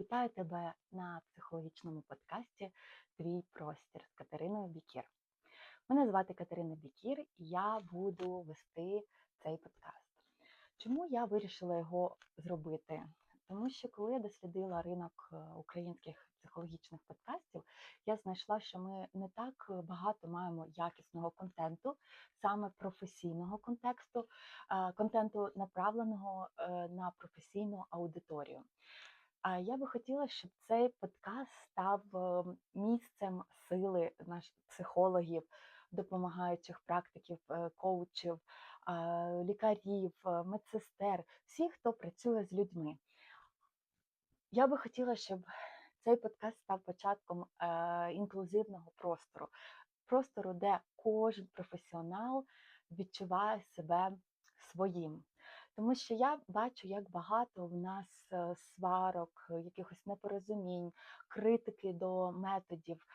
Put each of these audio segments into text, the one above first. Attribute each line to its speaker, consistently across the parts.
Speaker 1: Вітаю тебе на психологічному подкасті Твій простір з Катериною Бікір. Мене звати Катерина Бікір, і я буду вести цей подкаст. Чому я вирішила його зробити? Тому що коли я дослідила ринок е, українських психологічних подкастів, я знайшла, що ми не так багато маємо якісного контенту, саме професійного контексту, е, контенту направленого е, на професійну аудиторію. Я би хотіла, щоб цей подкаст став місцем сили наших психологів, допомагаючих практиків, е, коучів, лікарів, е, медсестер, всіх, хто працює з людьми. Я би хотіла, щоб цей подкаст став початком е, інклюзивного простору, простору, де кожен професіонал відчуває себе своїм. Тому що я бачу, як багато в нас е, сварок, е, якихось непорозумінь, критики до методів.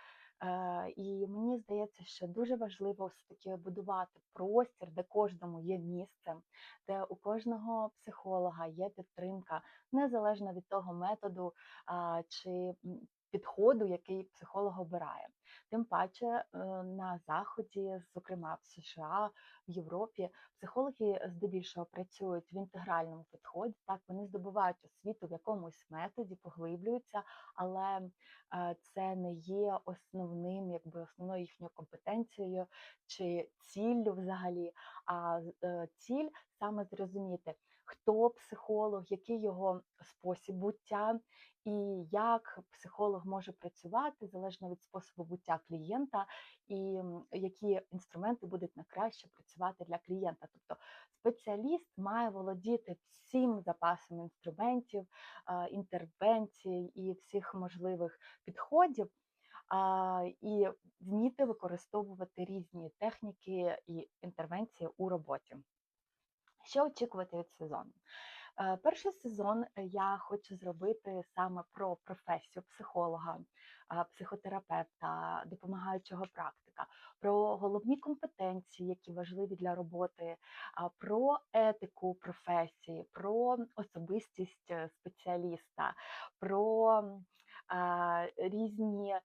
Speaker 1: Е, І мені здається, що дуже важливо все-таки будувати простір, де кожному є місце, де у кожного психолога є підтримка, незалежно від того методу чи підходу, який психолог обирає. Тим паче е, на заході, зокрема в США, в Європі, психологи здебільшого працюють в інтегральному підході. Так вони здобувають освіту в якомусь методі, поглиблюються, але е, це не є основним, якби основною їхньою компетенцією чи ціллю взагалі. А е, ціль саме зрозуміти, хто психолог, який його спосіб буття, і як психолог може працювати залежно від способу буття клієнта, і які інструменти будуть на краще працювати для клієнта. Тобто спеціаліст має володіти всім запасом інструментів, інтервенцій і всіх можливих підходів. І вміти використовувати різні техніки і інтервенції у роботі. Що очікувати від сезону? Е, Перший сезон е, я хочу зробити саме про професію психолога, психотерапевта, допомагаючого практика, про головні компетенції, які важливі для роботи, про етику професії, про особистість е, спеціаліста, про різні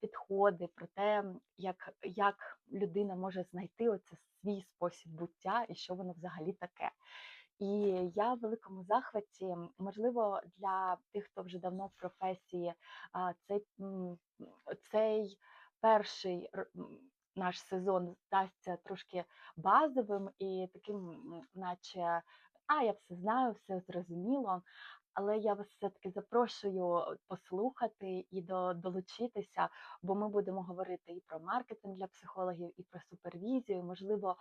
Speaker 1: підходи, про те, як, як людина може знайти оце свій спосіб буття і що воно взагалі таке. І я в великому захваті, можливо, для тих, хто вже давно в професії, цей, цей перший наш сезон здасться трошки базовим і таким, наче, а, я все знаю, все зрозуміло. Але я вас все-таки запрошую послухати і до, долучитися, бо ми будемо говорити і про маркетинг для психологів, і про супервізію. Можливо,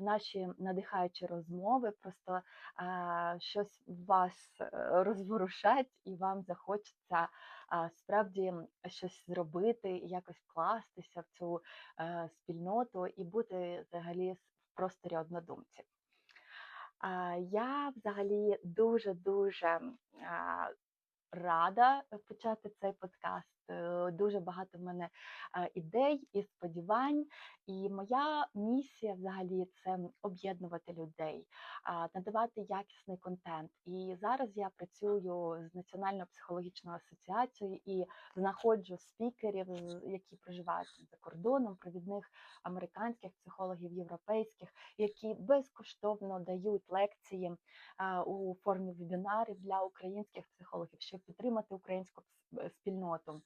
Speaker 1: наші надихаючі розмови просто щось вас е, розворушать, і вам захочеться справді щось зробити, якось вкластися в цю е, спільноту і бути взагалі в просторі однодумців. Я взагалі дуже-дуже рада е, почати цей подкаст. Е, Дуже багато в мене е, ідей і сподівань. І моя місія взагалі це об'єднувати людей, надавати якісний контент. І зараз я працюю з Національною психологічною асоціацією і знаходжу спікерів, які проживають за кордоном, провідних американських психологів, європейських, які безкоштовно дають лекції у формі вебінарів для українських психологів, щоб підтримати українську е, спільноту.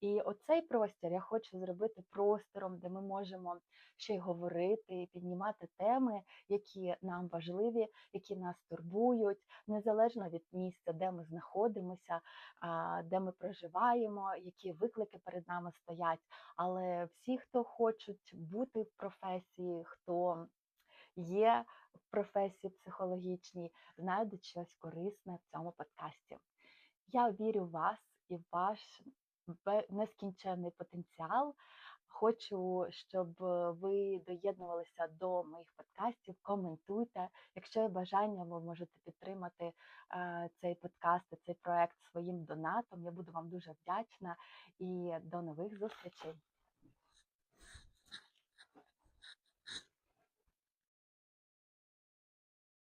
Speaker 1: І оцей простір я хочу зробити простором, де ми можемо ще й говорити, піднімати теми, які нам важливі, які нас турбують, незалежно від місця, де ми знаходимося, де ми проживаємо, які виклики перед нами стоять. Але всі, хто хочуть бути в професії, хто є в професії психологічній, знайдуть щось корисне в цьому подкасті. Я вірю в вас і в ваш нескінченний потенціал. Хочу, щоб е, ви доєднувалися до моїх подкастів, коментуйте. Якщо є бажання, ви можете підтримати е, цей подкаст, цей проект своїм донатом. Я буду вам дуже вдячна і до нових зустрічей.